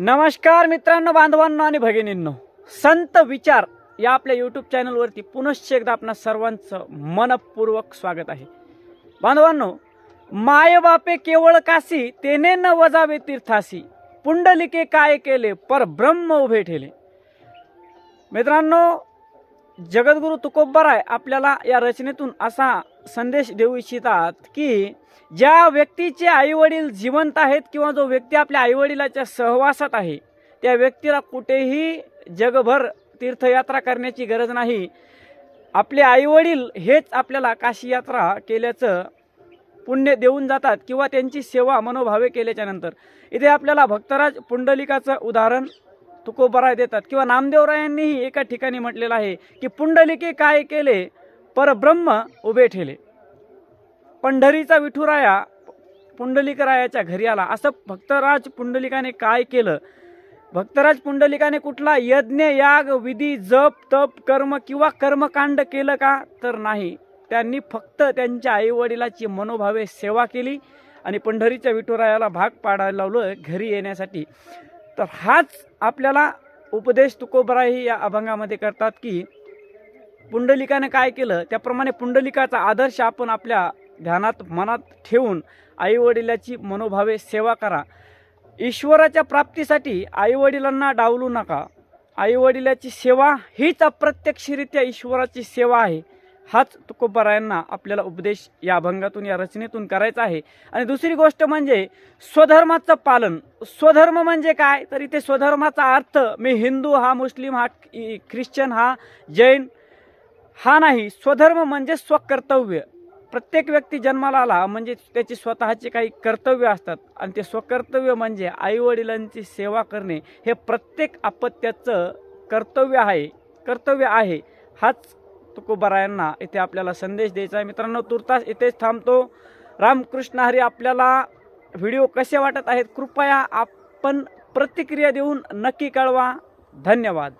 नमस्कार मित्रांनो बांधवांनो आणि भगिनींनो. संत विचार या आपल्या यूट्यूब चॅनलवरती पुनश्च एकदा आपणा सर्वांचं मनपूर्वक स्वागत आहे. बांधवांनो माय बापे केवळ काशी तेने न वजावे तीर्थासी. पुंडलिके काय केले पर ब्रह्म उभे ठेले. मित्रांनो जगद्गुरु तुकोबराय आपल्याला या रचनेतून असा संदेश देऊ इच्छितात की ज्या व्यक्तीचे आईवडील जिवंत आहेत किंवा जो व्यक्ती आपल्या आईवडिलाच्या सहवासात आहे त्या व्यक्तीला कुठेही जगभर तीर्थयात्रा करण्याची गरज नाही. आपले आईवडील हेच आपल्याला काशी यात्रा केल्याचं पुण्य देऊन जातात किंवा त्यांची सेवा मनोभावे केल्याच्यानंतर. इथे आपल्याला भक्तराज पुंडलिकाचं उदाहरण तुकोबराय देतात किंवा नामदेवरायांनीही एका ठिकाणी म्हटलेलं आहे की पुंडलिके काय केले? परब्रह्म उभे ठेले. पंढरीचा विठुराया पुंडलिकरायाच्या घरी आला. असं भक्तराज पुंडलिकाने काय केलं? भक्तराज पुंडलिकाने कुठला यज्ञ याग विधी जप तप कर्म किंवा कर्मकांड केलं का? तर नाही. त्यांनी फक्त त्यांच्या आईवडिलाची मनोभावे सेवा केली आणि पंढरीच्या विठुरायाला भाग पाडायला लावलं घरी येण्यासाठी. तर हाच आपल्याला उपदेश तुकोबराही या अभंगामध्ये करतात की पुंडलिकाने काय केलं? त्याप्रमाणे पुंडलिकाचा आदर्श आपण आपल्या ध्यानात मनात ठेवून आईवडिलाची मनोभावे सेवा करा. ईश्वराच्या प्राप्तीसाठी आईवडिलांना डावलू नका. आईवडिलाची सेवा हीच अप्रत्यक्षरित्या ईश्वराची सेवा आहे. हाच तुकोबरायांना आपल्याला उपदेश या अभंगातून या रचनेतून करायचा आहे. आणि दुसरी गोष्ट म्हणजे स्वधर्माचं पालन. स्वधर्म म्हणजे काय? तर इथे स्वधर्माचा अर्थ मी हिंदू हा मुस्लिम हा ख्रिश्चन हा जैन हा नाही. स्वधर्म म्हणजे स्वकर्तव्य. प्रत्येक व्यक्ती जन्माला आला म्हणजे त्याची स्वतःचे काही कर्तव्य असतात. आणि ते स्वकर्तव्य म्हणजे आईवडिलांची सेवा करणे हे प्रत्येक अपत्याचं कर्तव्य आहे. कर्तव्य आहे. हाच तुकोबरायांना इथे आपल्याला संदेश द्यायचा आहे. मित्रांनो तुर्तास इथेच थांबतो. रामकृष्ण हरी आपल्याला व्हिडिओ कसे वाटत आहेत? कृपया आपण प्रतिक्रिया देऊन नक्की कळवा. धन्यवाद.